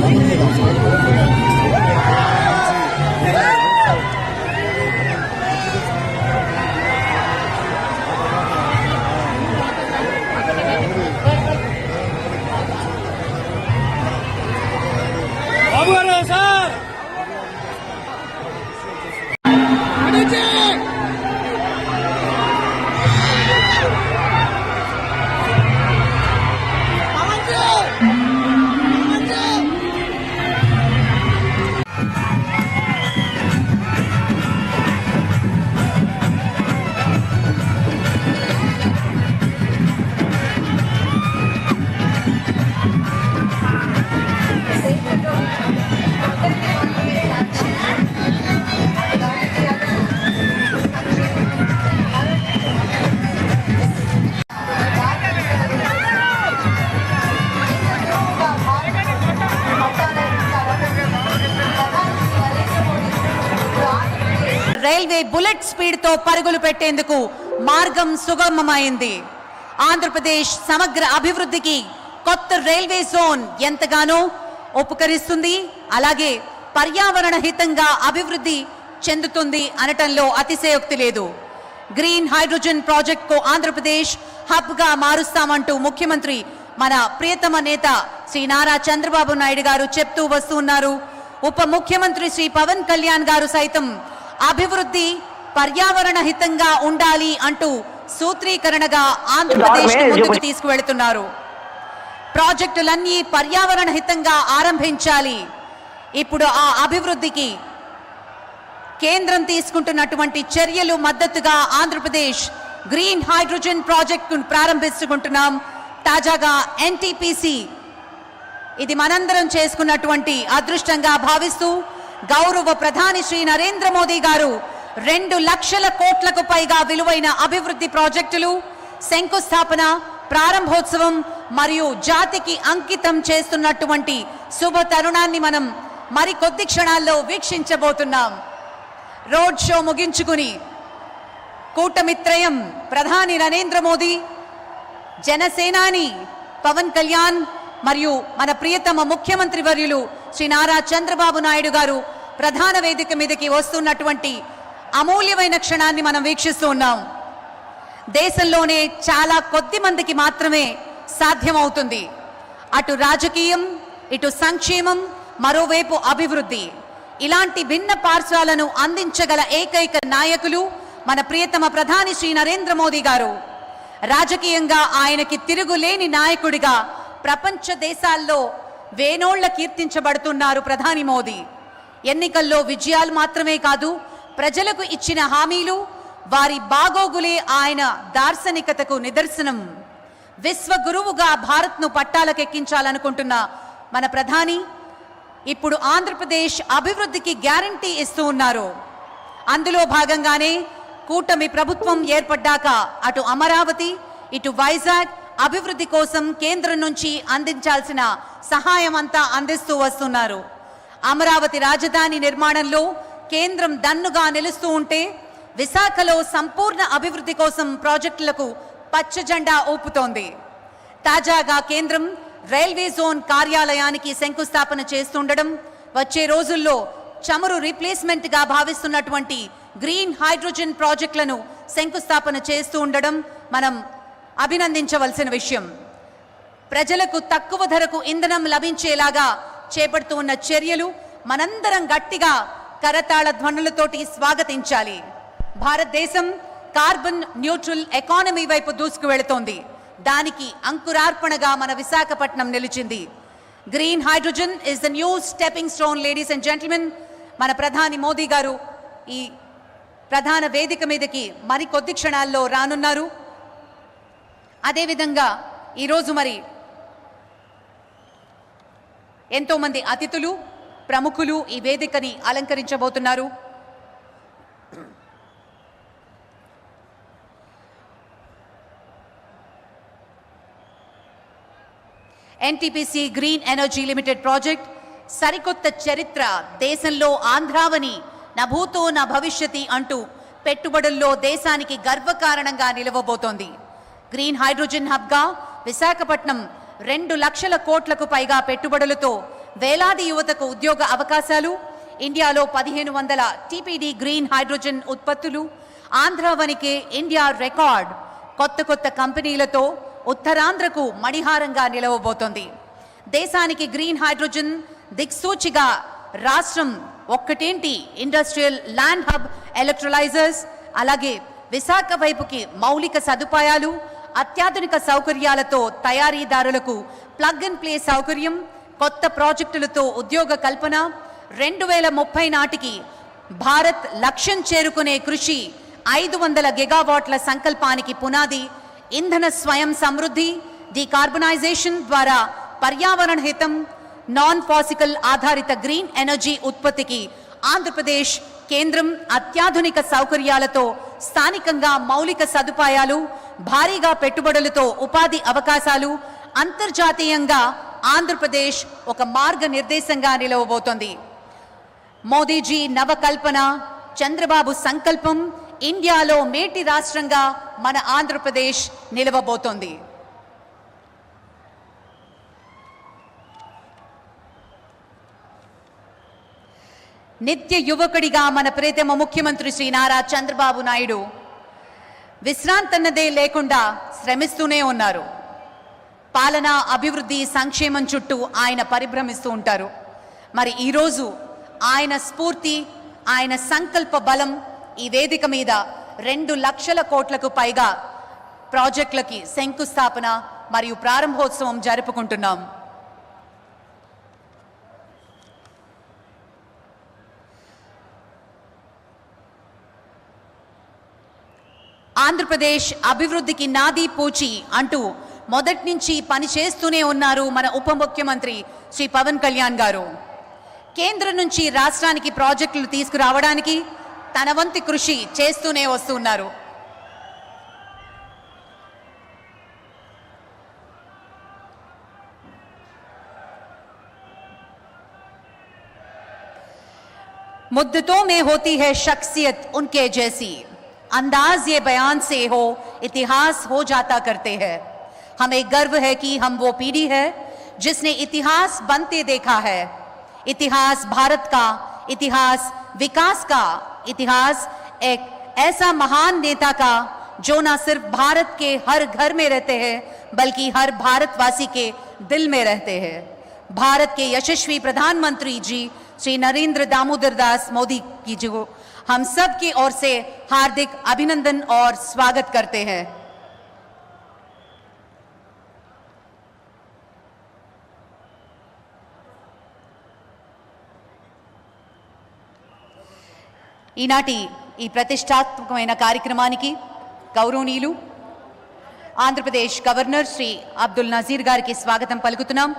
残念。రైల్వే bullet స్పీడ్తో పరుగులు పెట్టేందుకు మార్గం సుగమమైంది. ఆంధ్రప్రదేశ్ సమగ్ర అభివృద్ధికి కొత్త రైల్వే జోన్ ఎంతగానో ఉపకరిస్తుంది. అలాగే పర్యావరణ హితంగా అభివృద్ధి చెందుతుంది అనటంలో అతిశయోక్తి లేదు. గ్రీన్ హైడ్రోజన్ ప్రాజెక్ట్కు ఆంధ్రప్రదేశ్ హబ్గా మారుస్తామంటూ ముఖ్యమంత్రి మన ప్రియతమ నేత శ్రీ నారా చంద్రబాబు నాయుడు గారు చెప్తూ వస్తున్నారు ఉప ముఖ్యమంత్రి శ్రీ పవన్ కళ్యాణ్ గారు సైతం అభివృద్ధి పర్యావరణ హితంగా ఉండాలి అంటూ సూత్రీకరణగా ఆంధ్రప్రదేశ్ ముందుకు తీసుకువెళుతున్నారు. ప్రాజెక్టులన్నీ పర్యావరణ హితంగా ఆరంభించాలి. ఇప్పుడు ఆ అభివృద్ధికి కేంద్రం తీసుకుంటున్నటువంటి చర్యలు మద్దతుగా ఆంధ్రప్రదేశ్ గ్రీన్ హైడ్రోజన్ ప్రాజెక్టు ప్రారంభించుకుంటున్నాం. తాజాగా ఎన్టీపీసీ ఇది మనందరం చేసుకున్నటువంటి అదృష్టంగా భావిస్తూ గౌరవ ప్రధాని శ్రీ నరేంద్ర మోదీ గారు రెండు లక్షల కోట్లకు పైగా విలువైన అభివృద్ధి ప్రాజెక్టులు శంకుస్థాపన ప్రారంభోత్సవం మరియు జాతికి అంకితం చేస్తున్నటువంటి శుభ తరుణాన్ని మనం మరి కొద్ది క్షణాల్లో వీక్షించబోతున్నాం. రోడ్ షో ముగించుకుని కూటమిత్రయం ప్రధాని నరేంద్ర మోదీ జనసేనాని పవన్ కళ్యాణ్ మరియు మన ప్రియతమ ముఖ్యమంత్రి వర్యులు శ్రీ నారా చంద్రబాబు నాయుడు గారు ప్రధాన వేదిక మీదకి వస్తున్నటువంటి అమూల్యమైన క్షణాన్ని మనం వీక్షిస్తూ ఉన్నాం. దేశంలోనే చాలా కొద్ది మందికి మాత్రమే సాధ్యమవుతుంది. అటు రాజకీయం ఇటు సంక్షేమం మరోవైపు అభివృద్ధి. ఇలాంటి భిన్న పార్శ్వాలను అందించగల ఏకైక నాయకులు మన ప్రియతమ ప్రధాని శ్రీ నరేంద్ర మోదీ గారు. రాజకీయంగా ఆయనకి తిరుగులేని నాయకుడిగా ప్రపంచ దేశాల్లో వేనోళ్ళ కీర్తించబడుతున్నారు ప్రధాని మోదీ. ఎన్నికల్లో విజయాలు మాత్రమే కాదు ప్రజలకు ఇచ్చిన హామీలు వారి బాగోగులే ఆయన దార్శనికతకు నిదర్శనం. విశ్వగురువుగా భారత్ను పట్టాలకెక్కించాలనుకుంటున్న మన ప్రధాని ఇప్పుడు ఆంధ్రప్రదేశ్ అభివృద్ధికి గ్యారంటీ ఇస్తూ ఉన్నారు. అందులో భాగంగానే కూటమి ప్రభుత్వం ఏర్పడ్డాక అటు అమరావతి ఇటు వైజాగ్ అభివృద్ధి కోసం కేంద్రం నుంచి అందించాల్సిన సహాయం అంతా అందిస్తూ వస్తున్నారు. అమరావతి రాజధాని నిర్మాణంలో కేంద్రం దన్నుగా నిలుస్తూ ఉంటే విశాఖలో సంపూర్ణ అభివృద్ధి కోసం ప్రాజెక్టులకు పచ్చ జెండా ఊపుతోంది. తాజాగా కేంద్రం రైల్వే జోన్ కార్యాలయానికి శంకుస్థాపన చేస్తుండడం వచ్చే రోజుల్లో చమురు రీప్లేస్మెంట్గా భావిస్తున్నటువంటి గ్రీన్ హైడ్రోజన్ ప్రాజెక్టులను శంకుస్థాపన చేస్తూ ఉండడం మనం అభినందించవలసిన విషయం. ప్రజలకు తక్కువ ధరకు ఇంధనం లభించేలాగా చేపడుతూ ఉన్న చర్యలు మనందరం గట్టిగా కరతాళ ధ్వనులతోటి స్వాగతించాలి. భారతదేశం కార్బన్ న్యూట్రల్ ఎకానమీ వైపు దూసుకు వెళుతోంది దానికి అంకురార్పణగా మన విశాఖపట్నం నిలిచింది. Green hydrogen is the new stepping stone ladies and gentlemen మన ప్రధాని మోదీ గారు ఈ ప్రధాన వేదిక మీదకి మరి కొద్ది క్షణాల్లో రానున్నారు. అదేవిధంగా ఈరోజు మరి ఎంతోమంది అతిథులు ప్రముఖులు ఈ వేదికని అలంకరించబోతున్నారు. NTPC green energy limited project సరికొత్త చరిత్ర దేశంలో ఆంధ్రావని నభూతో నా భవిష్యతి అంటూ పెట్టుబడుల్లో దేశానికి గర్వకారణంగా నిలవబోతోంది. గ్రీన్ హైడ్రోజన్ హబ్గా విశాఖపట్నం రెండు లక్షల కోట్లకు పైగా పెట్టుబడులతో వేలాది యువతకు ఉద్యోగ అవకాశాలు ఇండియాలో పదిహేను వందల టీపీడీ గ్రీన్ హైడ్రోజన్ ఉత్పత్తులు ఆంధ్రవనికి ఇండియా రికార్డ్ కొత్త కొత్త కంపెనీలతో ఉత్తరాంధ్రకు మణిహారంగా నిలవబోతోంది. దేశానికి గ్రీన్ హైడ్రోజన్ దిక్సూచిగా రాష్ట్రం ఒక్కటేంటి? ఇండస్ట్రియల్ ల్యాండ్ హబ్ ఎలక్ట్రలైజర్స్ అలాగే విశాఖ వైపుకి మౌలిక సదుపాయాలు అత్యాధునిక సౌకర్యాలతో తయారీదారులకు ప్లగ్ అండ్ ప్లే సౌకర్యం కొత్త ప్రాజెక్టులతో ఉద్యోగ కల్పన రెండు వేల ముప్పై నాటికి భారత్ లక్ష్యం చేరుకునే కృషి ఐదు వందల గిగావాట్ల సంకల్పానికి పునాది ఇంధన స్వయం సమృద్ధి డీకార్బనైజేషన్ ద్వారా పర్యావరణ హితం నాన్ ఫాసికల్ ఆధారిత గ్రీన్ ఎనర్జీ ఉత్పత్తికి ఆంధ్రప్రదేశ్ కేంద్రం అత్యాధునిక సౌకర్యాలతో స్థానికంగా మౌలిక సదుపాయాలు భారీగా పెట్టుబడులతో ఉపాధి అవకాశాలు అంతర్జాతీయంగా ఆంధ్రప్రదేశ్ ఒక మార్గనిర్దేశంగా నిలవబోతోంది. మోదీజీ నవకల్పన చంద్రబాబు సంకల్పం ఇండియాలో మేటి రాష్ట్రంగా మన ఆంధ్రప్రదేశ్ నిలవబోతోంది. నిత్య యువకుడిగా మన ప్రేతమ ముఖ్యమంత్రి శ్రీ నారా చంద్రబాబు నాయుడు విశ్రాంతన్నదే లేకుండా శ్రమిస్తూనే ఉన్నారు. పాలన అభివృద్ధి సంక్షేమం చుట్టూ ఆయన పరిభ్రమిస్తూ ఉంటారు. మరి ఈరోజు ఆయన స్ఫూర్తి ఆయన సంకల్ప బలం ఈ వేదిక మీద రెండు లక్షల కోట్లకు పైగా ప్రాజెక్టులకి శంకుస్థాపన మరియు ప్రారంభోత్సవం జరుపుకుంటున్నాం. ఆంధ్రప్రదేశ్ అభివృద్ధికి నాది పూచి అంటూ మొదటి నుంచి పని చేస్తూనే ఉన్నారు మన ఉప ముఖ్యమంత్రి శ్రీ పవన్ కళ్యాణ్ గారు కేంద్రం నుంచి రాష్ట్రానికి ప్రాజెక్టులు తీసుకురావడానికి తన వంతు కృషి చేస్తూనే వస్తున్నారు मुद्दतों में होती है शख्सियत उनके जैसी अंदाज ये बयान से हो, इतिहास हो जाता करते हैं। हमें गर्व है कि हम वो पीढ़ी है जिसने इतिहास बनते देखा है। इतिहास भारत का, इतिहास विकास का, इतिहास एक ऐसा महान नेता का, जो ना सिर्फ़ भारत के हर घर में रहते हैं, बल्कि हर भारतवासी के दिल में रहते हैं। भारत के यशस्वी प्रधानमंत्री जी, श्री नरेंद्र दामोदर दास मोदी की जो हम सब की ओर से हार्दिक अभिनंदन और स्वागत करते हैं ఈనాటి ఈ ప్రతిష్టాత్మకమైన కార్యక్రమానికి గౌరవనీయులు ఆంధ్రప్రదేశ్ గవర్నర్ శ్రీ అబ్దుల్ నజీర్ గారికి స్వాగతం పలుకుతున్నాం